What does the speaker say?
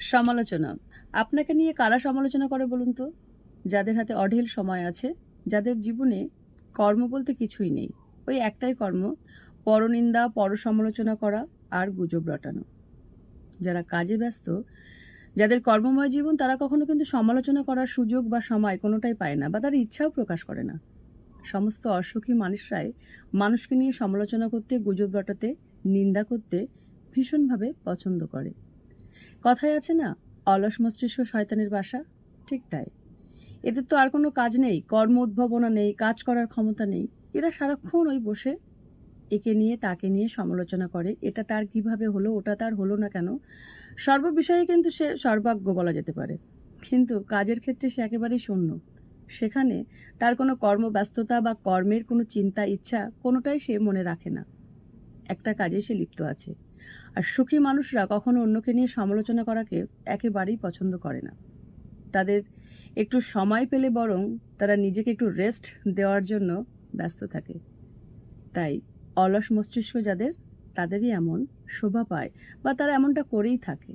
সমালোচনা। আপনাকে নিয়ে কারা সমালোচনা করে বলুন তো? যাদের হাতে অঢেল সময় আছে, যাদের জীবনে কর্ম বলতে কিছুই নেই। ওই একটাই কর্ম, পরনিন্দা পর সমালোচনা করা আর গুজব রটানো। যারা কাজে ব্যস্ত, যাদের কর্মময় জীবন তারা কখনো কিন্তু সমালোচনা করার সুযোগ বা সময় কোনোটাই পায় না বা তার ইচ্ছাও প্রকাশ করে না। সমস্ত অসুখী মানুষরাই মানুষকে নিয়ে সমালোচনা করতে, গুজব রটাতে, নিন্দা করতে ভীষণভাবে পছন্দ করে। কথায় আছে না, অলস মস্তিষ্ক শয়তানের বাসা? ঠিক তাই। এদের তো আর কোনো কাজ নেই, কর্ম উদ্ভাবনা নেই, কাজ করার ক্ষমতা নেই। এরা সারাক্ষণ ওই বসে। একে নিয়ে তাকে নিয়ে সমালোচনা করে, এটা তার কীভাবে হলো, ওটা তার হলো না কেন? সর্ব বিষয়ে কিন্তু সে সর্বাজ্ঞ বলা যেতে পারে। কিন্তু কাজের ক্ষেত্রে সে একেবারেই শূন্য। সেখানে তার কোনো কর্মব্যস্ততা বা কর্মের কোনো চিন্তা, ইচ্ছা কোনোটাই সে মনে রাখে না। একটা কাজে সে লিপ্ত আছে। আর সুখী মানুষরা কখনো অন্যকে নিয়ে সমালোচনা করাকে একেবারেই পছন্দ করে না। তাদের একটু সময় পেলে বরং তারা নিজেকে একটু রেস্ট দেওয়ার জন্য ব্যস্ত থাকে। তাই অলস মস্তিষ্ক যাদের, তাদেরই এমন শোভা পায় বা তারা এমনটা করেই থাকে।